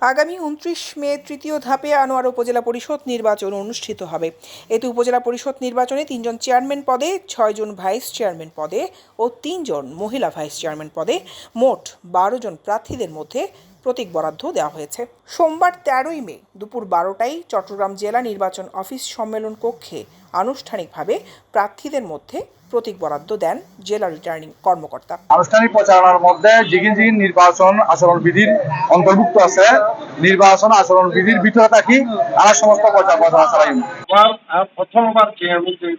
আগামী উনত্রিশ মে তৃতীয় ধাপে আনোয়ার উপজেলা পরিষদ নির্বাচন অনুষ্ঠিত হবে। এতে উপজেলা পরিষদ নির্বাচনে তিনজন চেয়ারম্যান পদে, ছয়জন ভাইস চেয়ারম্যান পদে ও তিনজন মহিলা ভাইস চেয়ারম্যান পদে মোট বারো জন প্রার্থীদের মধ্যে প্রতীক বরাদ্দ দেওয়া হয়েছে। সোমবার তেরোই মে দুপুর বারোটায় চট্টগ্রাম জেলা নির্বাচন অফিস সম্মেলন কক্ষে আনুষ্ঠানিকভাবে প্রার্থীদের মধ্যে প্রতীক বরাদ্দ দেন জেলা রিটার্নিং কর্মকর্তা। আনুষ্ঠানিক প্রচারণার মধ্যে জিগিন জিগিন নির্বাচন আচরণ বিধির অন্তর্ভুক্ত আছে। নির্বাচন আচরণ বিধির ভিতরে থাকি আর সমস্ত প্রচার প্রচার চালাই প্রথমবার যে আমি যে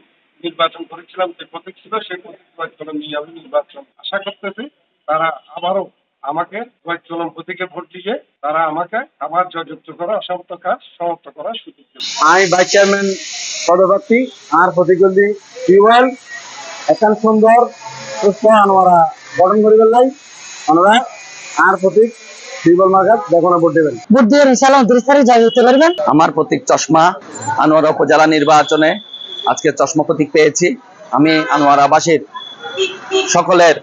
নির্বাচন করেছিলাম যে প্রতীক ছিল সেই প্রতীক নিয়ে আমি নির্বাচন আশা করতেছি তারা আবারও আমাকে কয়েকজন প্রতীকে ভোট দিয়ে তারা আমাকে আবার জয়যুক্ত করা অসমাপ্ত কাজ সমাপ্ত করার সুযোগ আমি ভাইস চেয়ারম্যান পদপ্রার্থী আর প্রতিদ্বন্দ্বী টিউবওয়েল এখন সুন্দর সুস্থ আনোয়ারা গঠন করি পেলাই ওনারা আর প্রতীক টিউবওয়েল মার্কাত দেখো না ভোট দেবেন। ভোট দিয়ে ইনশাল্লাহ উনত্রিশ তারিখ জয় করতে পারবেন। আমার প্রতীক চশমা আনোয়ারা উপজেলা নির্বাচনে আজকে চশমা প্রতীক পেয়েছি। আমি আনোয়ারাবাসীর সকলের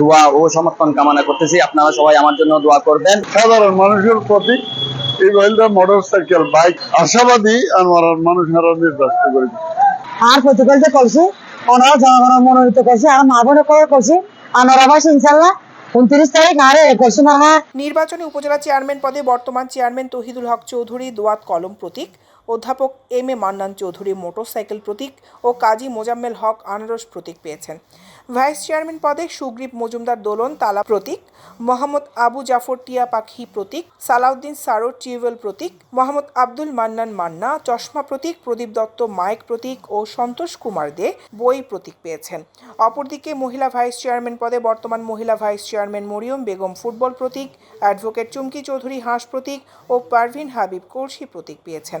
দোয়া ও সমর্থন কামনা করতেছি। আপনারা সবাই আমার জন্য দোয়া করবেন। সাধারণ মানুষের প্রতি এই মহিলা মোটর সাইকেল বাইক আশাবাদী আমার মানুষেরা নির্বাচিত করেছে। আর প্রতিকূলতে করছি ওনারা জনগণের মনোনীত করছে আর মা বোনে করে করছি। আনোরা ভাই ইনশাল্লাহ উনত্রিশ তারিখ আর করছি মামা নির্বাচনে উপজেলা চেয়ারম্যান পদে বর্তমান চেয়ারম্যান তহিদুল হক চৌধুরী দোয়াত কলম প্রতীক। অধ্যাপক M A Mannan Chowdhury motorcycle প্রতীক ও কাজী মোজাম্মেল হক আনারস প্রতীক পেয়েছেন। ভাইস চেয়ারম্যান পদে সুগ্রীব মজুমদার দোলন তালা প্রতীক, মোহাম্মদ আবু জাফর টিয়া পাখি প্রতীক, সালাউদ্দিন সারোর টিউবওয়েল প্রতীক, মোহাম্মদ আব্দুল মান্নান মান্না, চশমা প্রতীক, প্রদীপ দত্ত মাইক প্রতীক ও সন্তোষ কুমার দে বই প্রতীক পেয়েছেন। অপরদিকে মহিলা ভাইস চেয়ারম্যান পদে বর্তমান মহিলা vice chairman Mariam Begum football প্রতীক, অ্যাডভোকেট চুমকি চৌধুরী হাঁস প্রতীক ও পারভিন হাবিব কলসি প্রতীক পেয়েছেন।